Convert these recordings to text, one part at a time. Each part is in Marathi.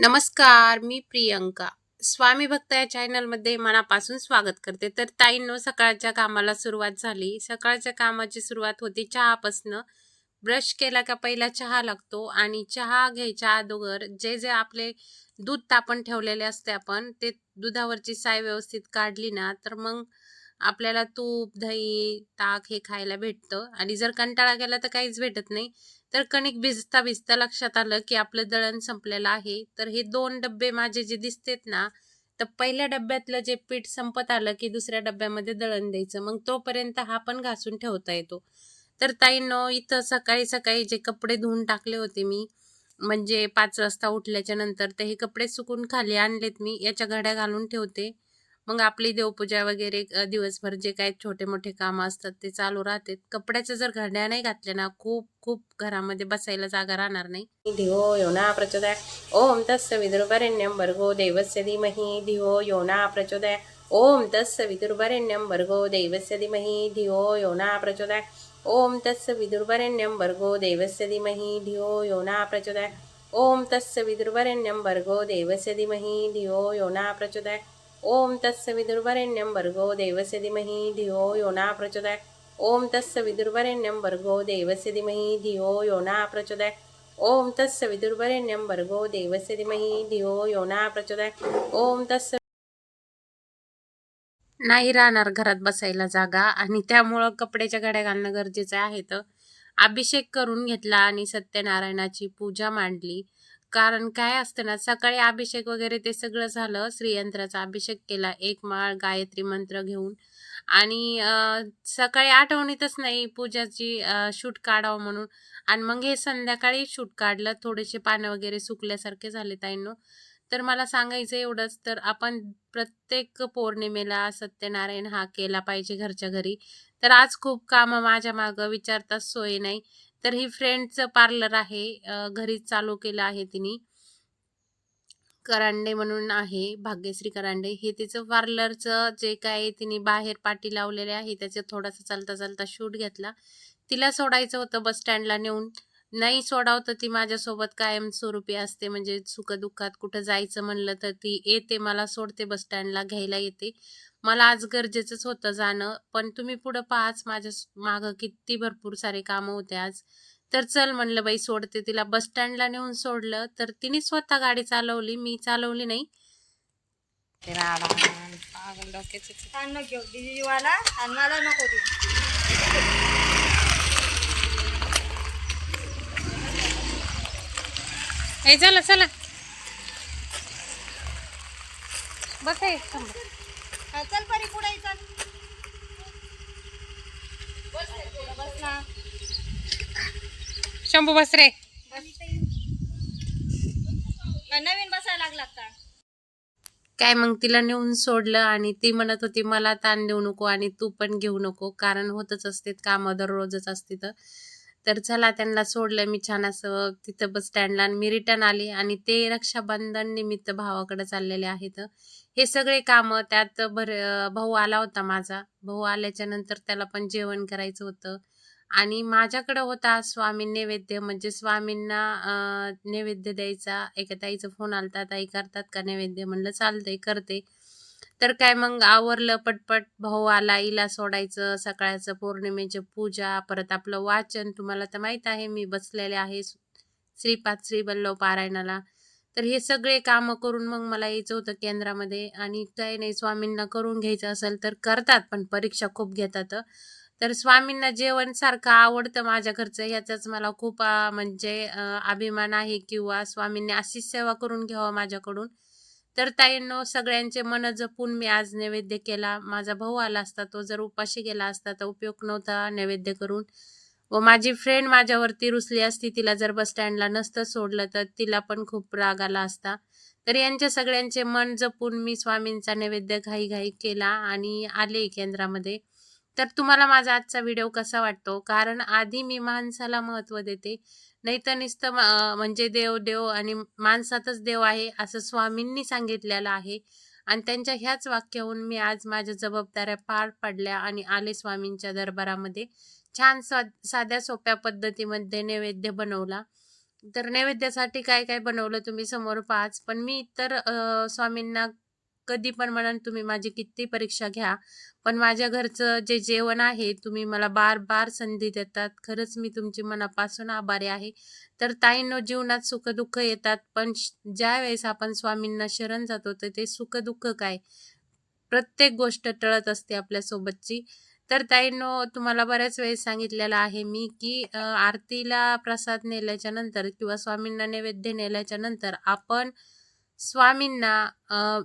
नमस्कार मी प्रियंका. स्वामी भक्त या चॅनलमध्ये मनापासून स्वागत करते. तर ताईंनो सकाळच्या कामाला सुरुवात झाली. सकाळच्या कामाची सुरुवात होती चहापासनं. ब्रश केला का पहिला चहा लागतो आणि चहा घ्यायच्या अगोदर जे जे आपले दूध तापण ठेवलेले असते आपण ते दुधावरची साय व्यवस्थित काढली ना तर मग आपल्याला तूप दही ताक हे खायला भेटतं. आणि जर कंटाळा केला तर काहीच भेटत नाही. तर कणिक भिजता भिजता लक्षात आलं की आपलं दळण संपलेलं आहे. तर हे दोन डब्बे माझे जे दिसतेत ना तर पहिल्या डब्यातलं जे पीठ संपत आलं की दुसऱ्या डब्यामध्ये दळण द्यायचं. मग तोपर्यंत हा पण घासून ठेवता येतो. तर ताईंनो इथं सकाळी सकाळी जे कपडे धुवून टाकले होते मी म्हणजे पाच वाजता उठल्याच्या नंतर ते हे कपडे सुकून खाली आणलेत मी. याच्या घड्या घालून ठेवते. मग आपली देवपूजा वगैरे दिवसभर जे काही छोटे मोठे कामं असतात ते चालू राहतात. कपड्याच्या जर घड्या नाही घातल्या ना खूप खूप घरामध्ये बसायला जागा राहणार नाही. धिओ योना प्रचोदय. ओम तस्य विदुर्भरेण्यं भर्गो देवस्य धीमही. धिओ योना प्रचोदय. ओम तस्य विदुर्भरेण्यं भर्गो देवस्य धीमही. धिओ योना प्रचोदय. ओम तस्य विदुर्भरेण्यं भर्गो देवस्य धीमही. धिओ योना प्रचोदय. ओम तस्य विदुर्भरेण्यं भर्गो देवस्य धीमहि. धिओ योना प्रचोदय. ओम तस्य विदुर्भरेण्यं भर्गो देवस्य धीमहि धियो योना प्रचोदय। ओम तस्य विदुर्भरेण्यं भर्गो देवस्य धीमहि धियो योना प्रचोदय। ओम तस्य विदुर्भरेण्यं भर्गो देवस्य धीमहि धियो योना प्रचोदय। ओम तत्स नाही राहणार घरात बसायला जागा आणि त्यामुळं कपड्याच्या घड्या घालणं गरजेचं आहे. तर अभिषेक करून घेतला आणि सत्यनारायणाची पूजा मांडली. कारण काय असतं ना सकाळी अभिषेक वगैरे ते सगळं झालं श्रीयंत्राचा अभिषेक केला एक माळ गायत्री मंत्र घेऊन. आणि सकाळी आठवणीतच नाही पूजाची शूट काढावं म्हणून. आणि मग हे संध्याकाळी शूट काढलं थोडेसे पानं वगैरे सुकल्यासारखे झाले ताईंनो. तर मला सांगायचं एवढंच तर आपण प्रत्येक पौर्णिमेला सत्यनारायण हा केला पाहिजे घरच्या घरी. तर आज खूप कामं माझ्या मागं विचारताच सोय नाही. तर ही फ्रेंडचं पार्लर आहे. घरीच चालू केलं आहे तिने. करांडे म्हणून आहे भाग्यश्री करांडे. हे तिचं पार्लरचं जे काय तिने बाहेर पाटी लावलेले आहे त्याचं थोडासा चालता चालता शूट घेतला. तिला सोडायचं होतं बस स्टँडला नेऊन. नाही सोडावं तर ती माझ्यासोबत कायमस्वरूपी असते म्हणजे सुखदुःखात कुठं जायचं म्हणलं तर ती येते मला सोडते बस स्टँडला घ्यायला येते. मला आज गरजेचंच होतं जाणं. पण तुम्ही पुढं पाहाच माझ्या मागं किती भरपूर सारे कामं होते आज. तर चल म्हणलं बाई सोडते तिला. बस स्टँडला नेऊन सोडलं तर तिने स्वतः गाडी चालवली. मी चालवली नाही. हे चला चला. बस चल परी पुढे चल. बस रे, पुढं बस ना. शंभू बस रे. नवीन बसायला लागला का? काय मग तिला नेऊन सोडलं आणि ती म्हणत होती मला ताण देऊ नको आणि तू पण घेऊ नको. कारण होतच असते कामं दररोजच असते तर तर चला त्यांना सोडलं मी छान असं तिथं बस स्टँडला आणि मी रिटर्न आली आणि ते रक्षाबंधन निमित्त भावाकडे चाललेले आहेत. हे सगळे कामं त्यात भर भाऊ आला होता माझा. भाऊ आल्याच्यानंतर त्याला पण जेवण करायचं होतं. आणि माझ्याकडं होता स्वामी नैवेद्य म्हणजे स्वामींना नैवेद्य द्यायचा. एका ताईचा फोन आलता. ताई करतात का नैवेद्य? म्हणलं चालतंय करते. तर काय मग आवरलं पटपट भाऊ आला इला सोडायचं सकाळचं पौर्णिमेचं पूजा परत आपलं वाचन तुम्हाला तर माहीत आहे मी बसलेले आहे श्रीपाद श्री बल्लव पारायणाला. तर हे सगळे कामं करून मग मला यायचं होतं केंद्रामध्ये आणि काही नाही स्वामींना करून घ्यायचं असेल तर करतात पण परीक्षा खूप घेतात. तर स्वामींना जेवण सारखं आवडतं माझ्या घरचं ह्याचाच मला खूप म्हणजे अभिमान आहे किंवा स्वामींनी अशीच सेवा करून घ्यावं माझ्याकडून. तर ताईंनो सगळ्यांचे मन जपून मी आज नैवेद्य केला. माझा भाऊ आला असता तो जर उपाशी गेला असता तर उपयोग नव्हता नैवेद्य करून. व माझी फ्रेंड माझ्यावरती रुसली असती तिला जर बस स्टँडला नसतं सोडलं तर तिला पण खूप राग आला असता. तर यांच्या सगळ्यांचे मन जपून मी स्वामींचा नैवेद्य घाई केला आणि आले केंद्रामध्ये. तर तुम्हाला माझा आजचा व्हिडिओ कसा वाटतो? कारण आधी मी माणसाला महत्त्व देते. नाही तर नुसतं म्हणजे देव देव आणि माणसातच देव आहे असं स्वामींनी सांगितलेलं आहे. आणि त्यांच्या ह्याच वाक्याहून मी आज माझ्या जबाबदाऱ्या पार पडल्या आणि आले स्वामींच्या दरबारामध्ये. छान सा साध्या सोप्या पद्धतीमध्ये नैवेद्य बनवला. तर नैवेद्यासाठी काय काय बनवलं तुम्ही समोर पाच पण मी तर स्वामींना कधी पण म्हणाल तुम्ही माझी किती परीक्षा घ्या पण माझ्या घरचं जे जेवण आहे तुम्ही मला बार बार संधी देतात. खरंच मी तुमची मनापासून आभारी आहे. तर ताईंनो जीवनात सुखदुःख येतात पण श- ज्या वेळेस आपण स्वामींना शरण जातो तर ते सुखदुःख काय? प्रत्येक गोष्ट टळत असते आपल्यासोबतची तर ताईंनो तुम्हाला बऱ्याच वेळेस सांगितलेलं आहे मी की आरतीला प्रसाद नेल्याच्या नंतर किंवा स्वामींना नैवेद्य नेल्याच्या नंतर आपण स्वामींना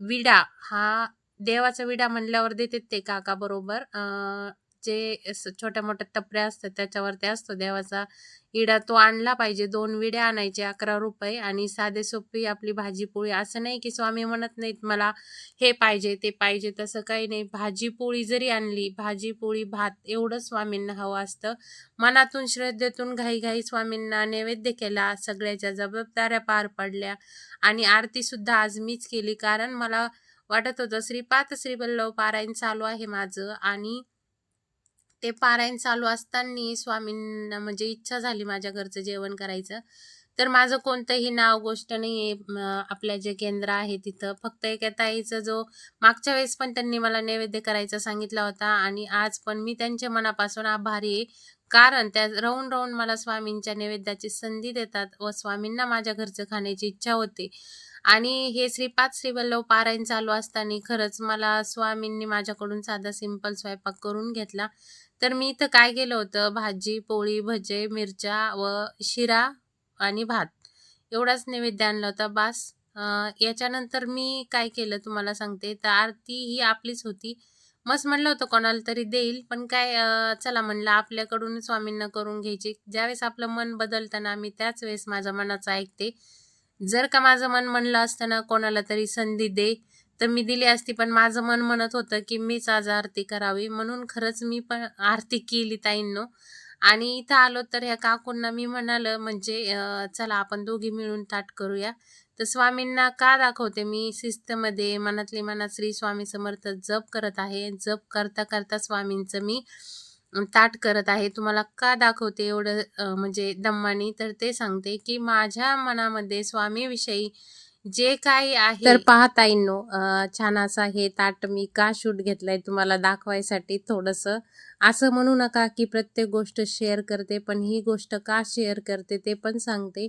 विडा हा देवाचा विडा म्हणल्यावर देते ते काका बरोबर. जे छोट्या मोठ्या टपऱ्या असतात त्याच्यावरती असतो देवाचा इडा. तो आणला पाहिजे. दोन विड्या आणायचे अकरा रुपये आणि साधे सोपी आपली भाजी पोळी असं नाही की स्वामी म्हणत नाहीत मला हे पाहिजे ते पाहिजे. तसं काही नाही. भाजी पोळी जरी आणली भाजी पोळी भात एवढं स्वामींना हवं असतं. मनातून श्रद्धेतून घाईघाई स्वामींना नैवेद्य केला सगळ्याच्या जबाबदाऱ्या पार पडल्या आणि आरतीसुद्धा आज मीच केली. कारण मला वाटत होतं श्रीपाद श्रीवल्लभ पारायण चालू आहे माझं आणि ते पारायण चालू असताना स्वामींना म्हणजे इच्छा झाली माझ्या घरचं जेवण करायचं. तर माझं कोणतंही नाव गोष्ट नाही आहे आपल्या जे केंद्र आहे तिथं. फक्त एका ताईचं जो मागच्या वेळेस पण त्यांनी मला नैवेद्य करायचा सांगितला होता आणि आज पण मी त्यांच्या मनापासून आभारी आहे. कारण त्या राहून राहून मला स्वामींच्या नैवेद्याची संधी देतात व स्वामींना माझ्या घरचं खाण्याची इच्छा होते. आणि हे श्रीपाद श्रीवल्लभ पारायण चालू असताना खरंच मला स्वामींनी माझ्याकडून साधा सिंपल स्वयंपाक करून घेतला. तर मी इथं काय केलं होतं? भाजी पोळी भजे मिरच्या व शिरा आणि भात. एवढाच नैवेद्य आणला होता. बास याच्यानंतर मी काय केलं तुम्हाला सांगते? तर आरती ही आपलीच होती. मस्त म्हणलं होतं कोणाला तरी देईल पण काय चला म्हणलं आपल्याकडून स्वामींना करून घ्यायची. ज्यावेळेस आपलं मन बदलतं ना मी त्याच वेळेस माझ्या मनाचं ऐकते. जर का माझं मन म्हणलं असतं ना कोणाला तरी संधी दे. तर मी दिली असती. पण माझं मन म्हणत होतं की मीच आज आरती करावी. म्हणून खरंच मी पण आरती केली ताईंनो. आणि इथं आलो तर ह्या काकूंना मी म्हणालं म्हणजे चला आपण दोघी मिळून ताट करूया. तर स्वामींना का दाखवते? मी शिस्तमध्ये मनातली मनात श्री स्वामी समर्थ जप करत आहे. जप करता करता स्वामींचं मी ताट करत आहे. तुम्हाला का दाखवते एवढं म्हणजे दम्मानी? तर ते सांगते की माझ्या मनामध्ये स्वामीविषयी जे काही आहे तर पाहता येईनो छान असा हे ताट मी का शूट घेतलाय तुम्हाला दाखवायसाठी थोडंसं. असं म्हणू नका की प्रत्येक गोष्ट शेअर करते पण ही गोष्ट का शेअर करते ते पण सांगते.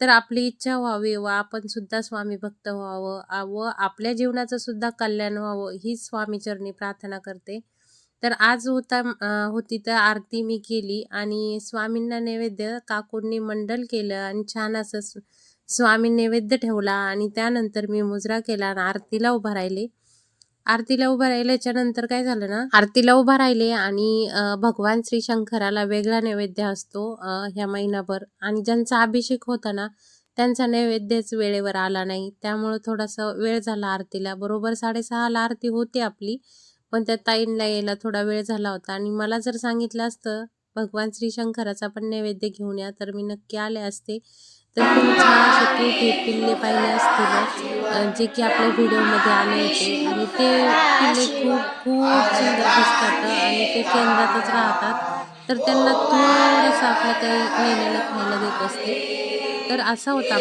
तर आपली इच्छा व्हावी व आपण सुद्धा स्वामी भक्त व्हावं व आपल्या जीवनाचं सुद्धा कल्याण व्हावं ही स्वामीचरणी प्रार्थना करते. तर आज होता होती तर आरती मी केली आणि स्वामींना नैवेद्य काकूंनी मंडल केलं आणि छान असं स्वामी नैवेद्य ठेवला आणि त्यानंतर मी मुजरा केला आणि आरतीला उभा राहिले. आरतीला उभा राहिल्याच्या नंतर काय झालं ना आरतीला उभा राहिले आणि भगवान श्री शंकराला वेगळा नैवेद्य असतो ह्या महिनाभर. आणि ज्यांचा अभिषेक होता ना त्यांचा नैवेद्यच वेळेवर आला नाही. त्यामुळं थोडासा वेळ झाला आरतीला. बरोबर साडेसहाला आरती होती आपली पण त्या ताईंना यायला थोडा वेळ झाला होता. आणि मला जर सांगितलं असतं भगवान श्री शंकराचा पण नैवेद्य घेऊन या तर मी नक्की आले असते. तर तुम्ही छान असे हे पिल्ले पाहिले असतील जे की आपल्या व्हिडिओमध्ये आले होते. आणि ते पिल्ले खूप खूप सुंदर दिसतात आणि ते केंद्रातच राहतात. तर त्यांना थोडंसं आपलं काही महिन्याला खायला देत असते. तर असा होता.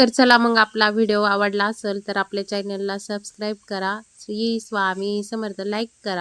तर चला मग आपला व्हिडिओ आवडला असेल तर आपल्या चॅनलला सबस्क्राईब करा. श्री स्वामी समर्थ. लाईक करा.